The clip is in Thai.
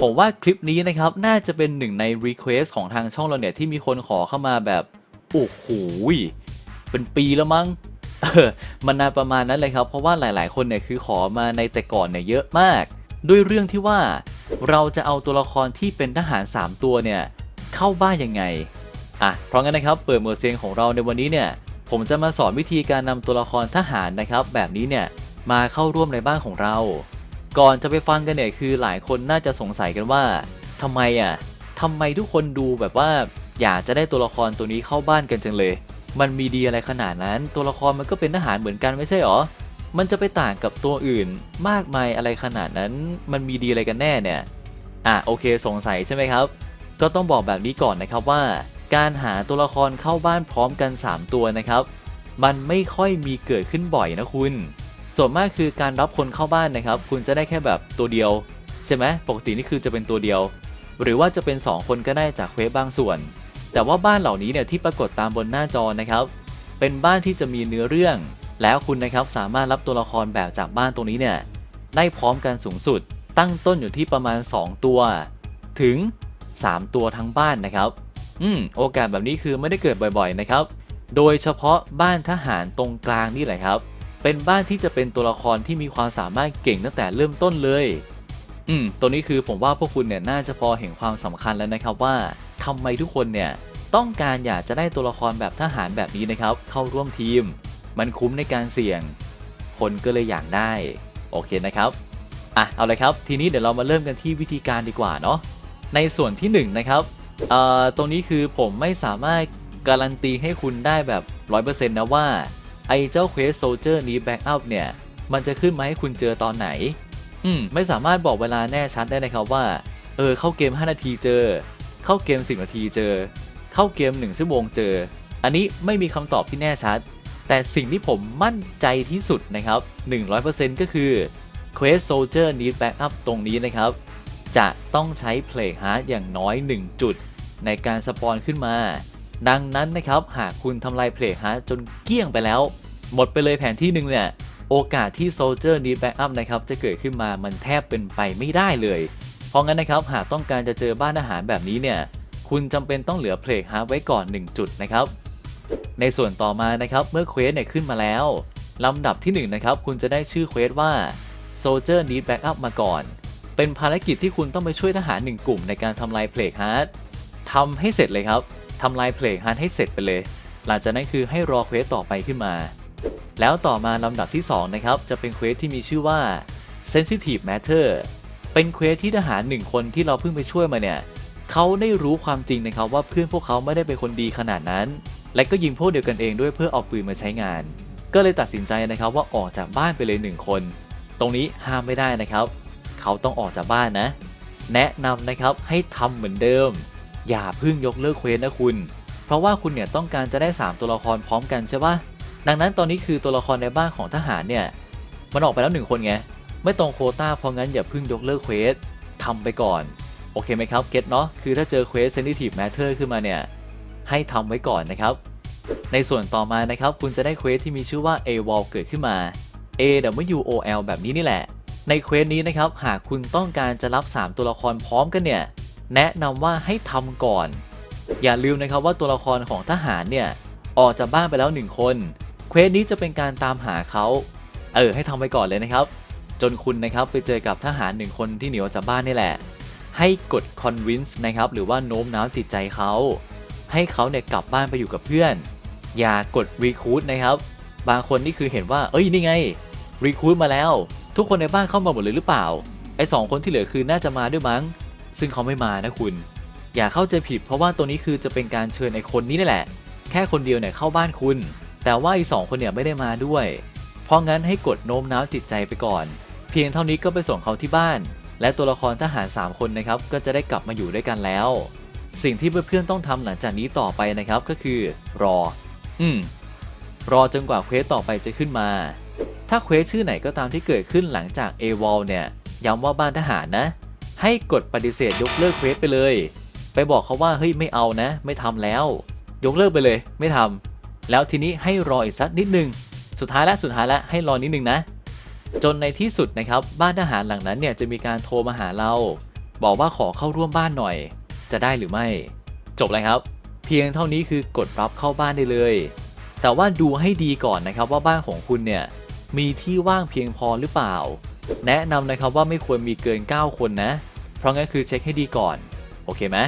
ผมว่าคลิปนี้นะครับ น่าจะเป็นหนึ่งใน Request ของทางช่องเราเนี่ย ที่มีคนขอเข้ามาแบบโอ้โหเป็นปีแล้วมั้งมันนานประมาณนั้นเลยครับ เพราะว่าหลาย ๆ คนเนี่ยคือขอมาในแต่ก่อนเนี่ยเยอะมาก ด้วยเรื่องที่ว่าเราจะเอาตัวละครที่เป็นทหาร 3 ตัวเนี่ยเข้าบ้านยังไงอะเพราะงั้นนะครับเปิดโหมดเซียงของเราในวันนี้เนี่ยผมจะมาสอนวิธีการนำตัวละครทหารนะครับ แบบนี้เนี่ยมาเข้าร่วมในบ้านของเรา ก่อนจะไปฟังกันเนี่ยคือหลายคนน่าจะสงสัยกันว่าทำไมอะทำไมทุกคนดูแบบว่า อยากจะได้ตัวละครตัวนี้เข้าบ้านกันจังเลย มันมีดีอะไรขนาดนั้น ตัวละครมันก็เป็นทหารเหมือนกันไม่ใช่หรอ มันจะไปต่างกับตัวอื่นมากมายอะไรขนาดนั้น มันมีดีอะไรกันแน่เนี่ย อะโอเคสงสัยใช่ไหมครับ ก็ต้องบอกแบบนี้ก่อนนะครับว่า การหาตัวละครเข้าบ้านพร้อมกัน 3 ตัวนะครับ มันไม่ค่อยมีเกิดขึ้นบ่อยนะคุณ ส่วนมากคือการรับคนเข้าบ้านนะครับ คุณจะได้แค่แบบตัวเดียว ใช่ไหมปกตินี่คือจะเป็นตัวเดียว หรือว่าจะเป็น 2 คนก็ได้จากเควสบางส่วน แต่ว่าบ้านเหล่านี้เนี่ยที่ปรากฏตามบนหน้าจอนะครับ เป็นบ้านที่จะมีเนื้อเรื่อง แล้วคุณนะครับสามารถรับตัวละครแบบจากบ้านตรงนี้เนี่ยได้พร้อมกันสูงสุด ตั้งต้นอยู่ที่ประมาณ 2 ตัว ถึง 3 ตัวทั้งบ้านนะครับ อืมโอกาสแบบนี้คือไม่ได้เกิดบ่อยๆนะครับ โดยเฉพาะบ้านทหารตรงกลางนี่แหละครับ เป็นบ้านที่จะเป็นตัวละครที่มีความสามารถเก่งตั้งแต่เริ่มต้นเลย อืม ตัวนี้คือผมว่าพวกคุณเนี่ยน่าจะพอเห็นความสำคัญแล้วนะครับว่าทำไมทุกคนเนี่ยต้องการอยากจะได้ตัวละครแบบทหารแบบนี้นะครับ เข้าร่วมทีม มันคุ้มในการเสี่ยง คนก็เลยอยากได้ โอเคนะครับ อะ เอาเลยครับ ทีนี้เดี๋ยวเรามาเริ่มกันที่วิธีการดีกว่าเนาะ ในส่วนที่1นงนะครับ เอ่อ ตรงนี้คือผมไม่สามารถการันตีให้คุณได้แบบ 100%นะว่า ไอ้เจ้า Quest Soldier นี้แบ็กอัพเนี่ย มันจะขึ้นมาให้คุณเจอตอนไหน อืม ไม่สามารถบอกเวลาแน่ชัดได้นะครับว่า เออ เข้าเกม 5 นาทีเจอ เข้าเกม 10 นาทีเจอ เข้าเกม 1 ชั่วโมงเจอ อันนี้ไม่มีคำตอบที่แน่ชัด แต่สิ่งที่ผมมั่นใจที่สุดนะครับ 100%ก็คือ Quest Soldier Need Backup ตรงนี้นะครับ จะต้องใช้ Play Hard อย่างน้อย 1 จุด ในการสปอนขึ้นมา ดังนั้นนะครับหากคุณทำลาย Play Hard จนเกลี้ยงไปแล้ว หมดไปเลยแผนที่หนึ่งเนี่ยโอกาสที่ Soldier Need Backup นะครับจะเกิดขึ้นมามันแทบเป็นไปไม่ได้เลย เพราะงั้นนะครับหากต้องการจะเจอบ้านอาหารแบบนี้เนี่ยคุณจำเป็นต้องเหลือ Play Hard ไว้ก่อน 1 จุดนะครับ ในส่วนต่อมานะครับเมื่อเควสเนี่ยขึ้นมาแล้วลำดับที่1นะครับคุณจะได้ชื่อเควสว่า Soldier Need Backup มาก่อน เป็นภารกิจที่คุณต้องไปช่วยทหาร 1 กลุ่มในการทำลายเพลกฮาร์ดทำให้เสร็จเลยครับ ทำลายเพลกฮาร์ดให้เสร็จไปเลย หลังจากนั้นคือให้รอเควสต่อไปขึ้นมา แล้วต่อมาลำดับที่ 2 นะครับ จะเป็นเควสที่มีชื่อว่า Sensitive Matter เป็นเควสที่ทหาร1คนที่เราเพิ่งไปช่วยมาเนี่ยเขาได้รู้ความจริงนะครับว่าเพื่อนพวกเขาไม่ได้เป็นคนดีขนาดนั้น และก็ยิงพวกเดียวกันเองด้วยเพื่อเอาปืนมาใช้งาน ก็เลยตัดสินใจนะครับว่าออกจากบ้านไปเลยหนึ่งคน ตรงนี้ห้ามไม่ได้นะครับ เขาต้องออกจากบ้านนะ แนะนำนะครับให้ทำเหมือนเดิม อย่าเพิ่งยกเลิกเควสนะคุณ เพราะว่าคุณเนี่ยต้องการจะได้ 3 ตัวละครพร้อมกันใช่ปะดังนั้นตอนนี้คือตัวละครในบ้านของทหารเนี่ยมันออกไปแล้วหนึ่งคนไงไม่ตรงโคต้าเพราะงั้นอย่าเพิ่งยกเลิกเควสทำไปก่อนโอเคไหมครับเก็ตเนาะคือถ้าเจอเควส sensitive matter ขึ้นมาเนี่ยให้ทำไว้ก่อนนะครับ ในส่วนต่อมานะครับคุณจะได้เควสที่มีชื่อว่า A wall เกิดขึ้นมา A W O L แบบนี้นี่แหละ ในเควสนี้นะครับหากคุณต้องการจะรับ 3 ตัวละครพร้อมกันเนี่ย แนะนำว่าให้ทำก่อน อย่าลืมนะครับว่าตัวละครของทหารเนี่ยออกจากบ้านไปแล้ว 1 คนเควสนี้จะเป็นการตามหาเขาเออให้ทำไปก่อนเลยนะครับ จนคุณนะครับไปเจอกับทหารหนึ่งคนที่หนีออกจากบ้านนี่แหละ ให้กด convince นะครับหรือว่าโน้มน้าวจิตใจเขา ให้เขาเนี่ยกลับบ้านไปอยู่กับเพื่อน อย่ากด recruit นะครับ บางคนนี่คือเห็นว่า เอ้ยนี่ไง recruit มาแล้ว ทุกคนในบ้านเข้ามาหมดเลยหรือเปล่าไอ้สองคนที่เหลือคือน่าจะมาด้วยมั้ง ซึ่งเขาไม่มานะคุณ อย่าเข้าใจผิดเพราะว่าตัวนี้คือจะเป็นการเชิญไอ้คนนี้นี่แหละ แค่คนเดียวเนี่ยเข้าบ้านคุณ แต่ว่าอีสองคนเนี่ยไม่ได้มาด้วย เพราะงั้นให้กดโน้มน้าวจิตใจไปก่อน เพียงเท่านี้ก็ไปส่งเขาที่บ้าน และตัวละครทหาร 3 คนนะครับก็จะได้กลับมาอยู่ด้วยกันแล้ว สิ่งที่เพื่อนๆต้องทำหลังจากนี้ต่อไปนะครับก็คือ รอ อืมรอจนกว่าเควสต่อไปจะขึ้นมา ถ้าเควสชื่อไหนก็ตามที่เกิดขึ้นหลังจาก a w a l เนี่ยย้ำว่าบ้านทหารนะ ให้กดปฏิเสธยกเลิกเควสไปเลย ไปบอกเขาว่าเฮ้ยไม่เอานะ ไม่ทำแล้ว ยกเลิกไปเลย ไม่ทำ แล้วทีนี้ให้รออีกสักนิดนึง สุดท้ายและสุดท้ายและให้รอนิดนึงนะ จนในที่สุดนะครับบ้านทหารหลังนั้นเนี่ยจะมีการโทรมาหาเรา บอกว่าขอเข้าร่วมบ้านหน่อย จะได้หรือไม่ จบเลยครับ เพียงเท่านี้คือกดรับเข้าบ้านได้เลย แต่ว่าดูให้ดีก่อนนะครับว่าบ้านของคุณเนี่ยมีที่ว่างเพียงพอหรือเปล่า แนะนำนะครับว่าไม่ควรมีเกิน 9 คนนะ เพราะงั้นคือเช็คให้ดีก่อน โอเคไหม